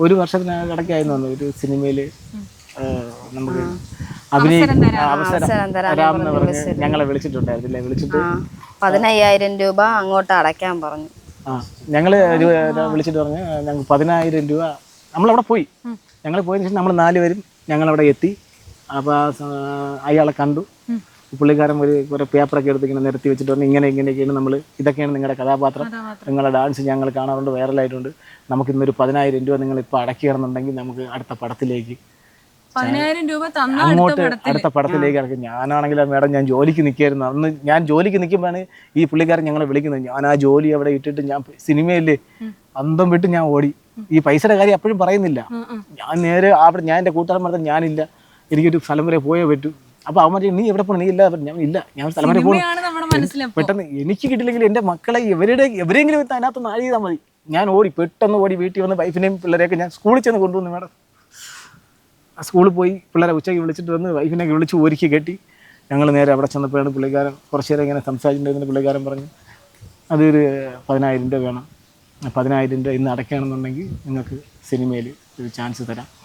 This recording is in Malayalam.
ഒരു വർഷത്തിനടക്കായിരുന്നു തോന്നുന്നു ഒരു സിനിമയിൽ നമുക്ക് അഭിനയിക്കാൻ അവസരം തരാമെന്ന് പറഞ്ഞ് ഞങ്ങളെ വിളിച്ചിട്ടുണ്ടായിരുന്നില്ലേ? വിളിച്ചിട്ട് പതിനയ്യായിരം രൂപ അങ്ങോട്ട് അടയ്ക്കാൻ പറഞ്ഞു. ആ ഞങ്ങൾ വിളിച്ചിട്ട് പറഞ്ഞ് ഞങ്ങൾക്ക് പതിനായിരം രൂപ നമ്മളവിടെ പോയി. ഞങ്ങൾ പോയതിനു ശേഷം നമ്മൾ നാലുപേരും ഞങ്ങളവിടെ എത്തി. അപ്പോൾ അയാളെ കണ്ടു. പുള്ളിക്കാരൻ ഒരു കുറേ പേപ്പറൊക്കെ എടുത്ത് ഇങ്ങനെ നിരത്തി വെച്ചിട്ട് പറഞ്ഞു ഇങ്ങനെ ഇങ്ങനെയൊക്കെയാണ് നമ്മൾ ഇതൊക്കെയാണ് നിങ്ങളുടെ കഥാപാത്രം. നിങ്ങളുടെ ഡാൻസ് ഞങ്ങൾ കാണാറുണ്ട് വൈറലായിട്ടുണ്ട് നമുക്ക് ഇന്നൊരു പതിനായിരം രൂപ നിങ്ങൾ ഇപ്പോൾ അടക്കിയിറന്നുണ്ടെങ്കിൽ നമുക്ക് അടുത്ത പടത്തിലേക്ക് പതിനായിരം രൂപ അങ്ങോട്ട് അടുത്ത പടത്തിലേക്ക് ഇറക്കും ഞാനാണെങ്കിൽ മേഡം ഞാൻ ജോലിക്ക് നിൽക്കായിരുന്നു അന്ന് ഞാൻ ജോലിക്ക് നിൽക്കുമ്പോഴാണ് ഈ പുള്ളിക്കാരൻ ഞങ്ങളെ വിളിക്കുന്നത്. ഞാൻ ആ ജോലി അവിടെ ഇട്ടിട്ട് ഞാൻ സിനിമയില്ലേ? അന്തം വിട്ട് ഞാൻ ഓടി. ഈ പൈസയുടെ കാര്യം അപ്പോഴും പറയുന്നില്ല. ഞാൻ നേരെ അവിടെ ഞാൻ എന്റെ കൂട്ടുകാരൻ പറഞ്ഞ ഞാനില്ല. എനിക്കൊരു സ്ഥലം വരെ പോയേ പറ്റൂ. അപ്പോൾ അവൻ പറഞ്ഞു, നീ എവിടെ പോണ? നീ ഇല്ല. ഞാൻ ഇല്ല. ഞാൻ സ്ഥലം പോകണം പെട്ടെന്ന് എനിക്ക് കിട്ടില്ലെങ്കിൽ എന്റെ മക്കളെ ഇവരുടെ എവരെങ്കിലും എത്താൻ അതിനകത്ത് നാല് ചെയ്താൽ മതി. ഞാൻ ഓടി പെട്ടെന്ന് ഓടി വീട്ടിൽ വന്ന് വൈഫിനെയും പിള്ളേരെയൊക്കെ ഞാൻ സ്കൂളിൽ ചെന്ന് കൊണ്ടുവന്നു മേഡം. സ്കൂളിൽ പോയി പിള്ളേരെ ഉച്ചയ്ക്ക് വിളിച്ചിട്ട് വന്ന് വൈഫിനെയൊക്കെ വിളിച്ച് ഒരുക്കി കെട്ടി. ഞങ്ങൾ നേരെ അവിടെ ചെന്നപ്പോഴാണ് പുള്ളിക്കാരൻ കുറച്ച് നേരം ഇങ്ങനെ സംസാരിച്ചിട്ടുണ്ടായിരുന്നു പുള്ളിക്കാരൻ പറഞ്ഞു അതൊരു പതിനായിരം രൂപ വേണം. പതിനായിരം രൂപ ഇന്ന് അടയ്ക്കുകയാണെന്നുണ്ടെങ്കിൽ നിങ്ങൾക്ക് സിനിമയിൽ ഒരു ചാൻസ് തരാം.